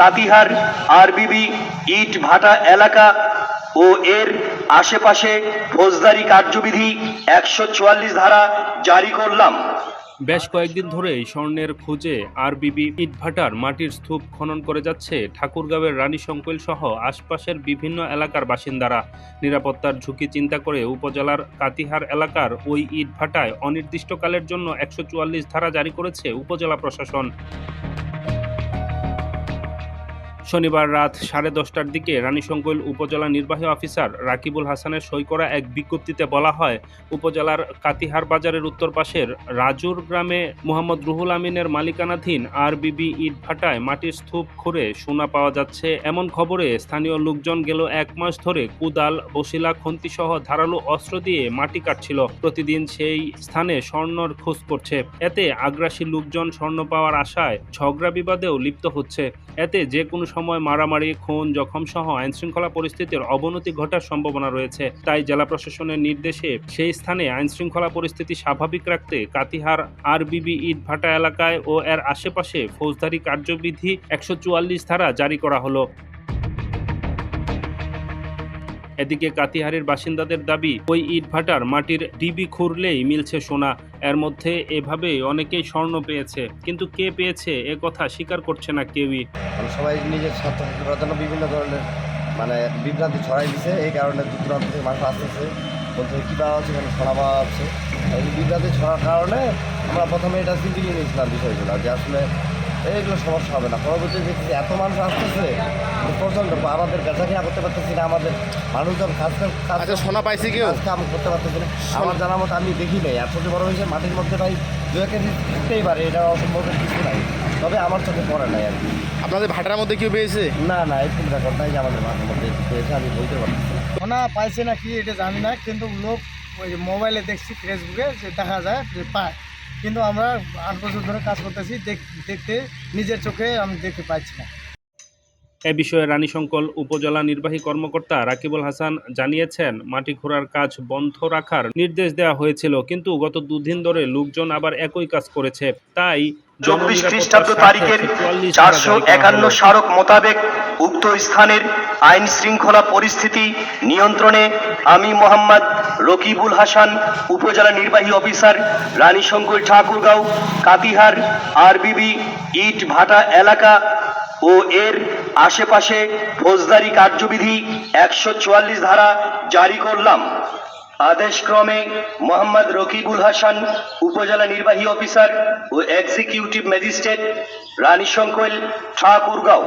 কাতিহার, RBB, ইট ভাটা এলাকা ও এর আশেপাশে ফৌজদারি কার্যবিধি একশো চুয়াল্লিশ ধারা জারি করলাম। বেশ কয়েকদিন ধরেই স্বর্ণের খোঁজে আরবিবি ইটভাটার মাটির স্তূপ খনন করে যাচ্ছে ঠাকুরগাঁওয়ের রানী সংকৈল সহ আশপাশের বিভিন্ন এলাকার বাসিন্দারা। নিরাপত্তার ঝুঁকি চিন্তা করে উপজেলার কাতিহার এলাকার ওই ইটভাটায় অনির্দিষ্টকালের জন্য একশো চুয়াল্লিশ ধারা জারি করেছে উপজেলা প্রশাসন। শনিবার রাত সাড়ে দশটার দিকে রানীশঙ্কৈল উপজেলা নির্বাহী অফিসার রাকিবুল হাসানের সই করা এক বিজ্ঞপ্তিতে বলা হয়, উপজেলার কাতিহার বাজারের উত্তর পাশের রাজুর গ্রামে মোহাম্মদ রুহুল আমিনের মালিকানাধীন আর বিবি ইট ভাটায় মাটির স্তূপ খুঁড়ে সোনা পাওয়া যাচ্ছে। এমন খবরে স্থানীয় লোকজন গেল এক মাস ধরে কুদাল বসিলা খন্তি সহ ধারালো অস্ত্র দিয়ে মাটি কাটছিল। প্রতিদিন সেই স্থানে স্বর্ণর খোঁজ করছে। এতে আগ্রাসী লোকজন স্বর্ণ পাওয়ার আশায় ঝগড়া বিবাদেও লিপ্ত হচ্ছে। এতে যে কোনো সময় মারামারি, খুন জখম সহ আইনশৃঙ্খলা পরিস্থিতির অবনতি ঘটার সম্ভাবনা রয়েছে। তাই জেলা প্রশাসনের নির্দেশে সেই স্থানে আইনশৃঙ্খলা পরিস্থিতি স্বাভাবিক রাখতে কাতিহার, আরবিবি ইট ভাটা এলাকায় ও এর আশেপাশে ফৌজদারি কার্যবিধি একশো চুয়াল্লিশ ধারা জারি করা হলো। এদিকে কাতিহারের বাসিন্দাদের দাবি, ওই ইট ভাটার মাটির ডিবি খুঁড়লেই মিলছে সোনা। এর মধ্যে এভাবে অনেকেই স্বর্ণ পেয়েছে, কিন্তু কে পেয়েছে এ কথা স্বীকার করছে না কেউই। সবাই নিজের স্বার্থ জন্য বিভিন্ন ধরনের মানে বিভ্রান্তি ছড়াই দিছে, এই কারণে দূর দূরান্ত থেকে মানুষ আসতেছে। বলছে, কী পাওয়া আছে এখানে সোনা পাওয়া আছে এই বিভ্রান্তি ছড়ার কারণে আমরা প্রথমে এটা চিন্তি নিয়েছিলাম বিষয়গুলো, যে আসলে এইগুলো সমস্যা হবে না। পরবর্তীতে দেখছি এত মানুষ আসতেছে যে প্রচণ্ড আমাদের বেচা কেনা করতে পারতেছি না আমাদের মানুষজন কাজ আচ্ছা সোনা পাইছে কেউ? কাজ কাম করতে পারতেছি না। আমার জানা মতো আমি দেখি নাই। এত বড় হয়েছে মাটির মধ্যে ভাই দু এক কেজি থাকতেই পারে এটা অসম্ভব কিছু নাই। তবে আমার চোখে পড়ে নাই আর কি। আপনাদের ভাটার মধ্যে কেউ পেয়েছে? না না এরকম রেকর্ড নাই যে আমাদের মাঠের মধ্যে পেয়েছে আমি বলতে পারছি না। সোনা পাইছে না কি এটা জানি না কিন্তু লোক ওই মোবাইলে দেখছি ফেসবুকে যে দেখা যায় যে পায়। কিন্তু আমরা আট বছর ধরে কাজ করতেছি, দেখ- দেখতে নিজের চোখে আমি দেখতে পাচ্ছি না। এ বিষয়ে রানীশঙ্কল উপজেলা নির্বাহী কর্মকর্তা রাকিবুল হাসান জানিয়েছেন মাটি খোঁড়ার কাজ বন্ধ রাখার নির্দেশ দেওয়া হয়েছিল কিন্তু গত দুদিন ধরে লোকজন আবার একই কাজ করেছে। তাই চব্বিশ খ্রিস্টাব্দ তারিখের চারশো একান্ন স্মারক মোতাবেক উক্ত স্থানের আইন শৃঙ্খলা পরিস্থিতি নিয়ন্ত্রণে আমি মোহাম্মদ রকিবুল হাসান উপজেলা নির্বাহী অফিসার রানীশঙ্কর ঠাকুরগাঁও কাতিহার আরবিবি ইট ভাটা এলাকা ও এর আশেপাশে ফৌজদারি কার্যবিধি একশো চুয়াল্লিশ ধারা জারি করলাম। আদেশক্রমে মোহাম্মদ রকিবুল হাসান, উপজেলা নির্বাহী অফিসার ও এক্সিকিউটিভ ম্যাজিস্ট্রেট রানীশঙ্কৈল ঠাকুরগাঁও।